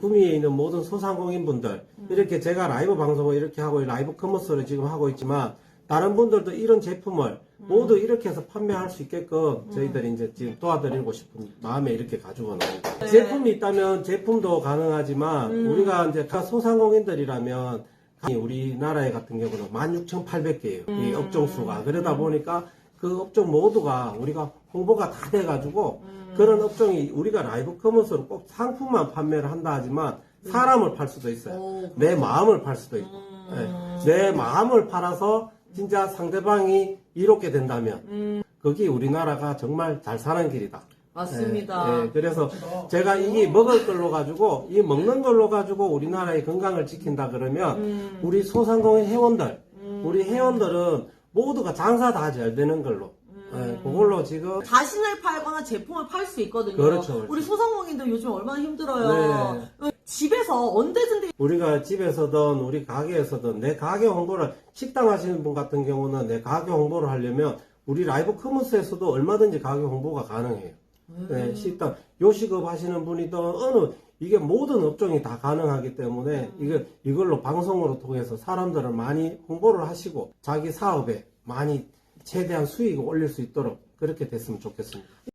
구미에 있는 모든 소상공인분들 이렇게 제가 라이브 방송을 이렇게 하고 라이브 커머스를 지금 하고 있지만 다른 분들도 이런 제품을 모두 이렇게 해서 판매할 수 있게끔 저희들이 이제 지금 도와드리고 싶은 마음에 이렇게 가지고 나온 거예요. 제품이 있다면 제품도 가능하지만 우리가 이제 다 소상공인들이라면 우리나라에 같은 경우는 16,800개예요. 이 업종 수가. 그러다 보니까 그 업종 모두가 우리가 홍보가 다 돼가지고 그런 업종이 우리가 라이브 커머스로 꼭 상품만 판매를 한다 하지만 사람을 팔 수도 있어요. 오, 내 마음을 팔 수도 있고. 예. 내 마음을 팔아서 진짜 상대방이 이롭게 된다면 그게 우리나라가 정말 잘 사는 길이다. 맞습니다. 예, 예. 그래서 제가 이게 먹을 걸로 가지고 이 먹는 걸로 가지고 우리나라의 건강을 지킨다 그러면 우리 소상공인 회원들, 우리 회원들은 모두가 장사 다 잘 되는 걸로. 예, 그걸로 지금 자신을 팔거나 제품을 팔 수 있거든요. 그렇죠, 그렇죠. 우리 소상공인들 요즘 얼마나 힘들어요. 집에서 언제든지 우리가 집에서든 우리 가게에서든 내 가게 홍보를 식당 하시는 분 같은 경우는 내 가게 홍보를 하려면 우리 라이브 커머스에서도 얼마든지 가게 홍보가 가능해요. 네, 식당. 요식업 하시는 분이든 어느 이게 모든 업종이 다 가능하기 때문에 이거 이걸로 방송으로 통해서 사람들을 많이 홍보를 하시고 자기 사업에 많이 최대한 수익을 올릴 수 있도록 그렇게 됐으면 좋겠습니다.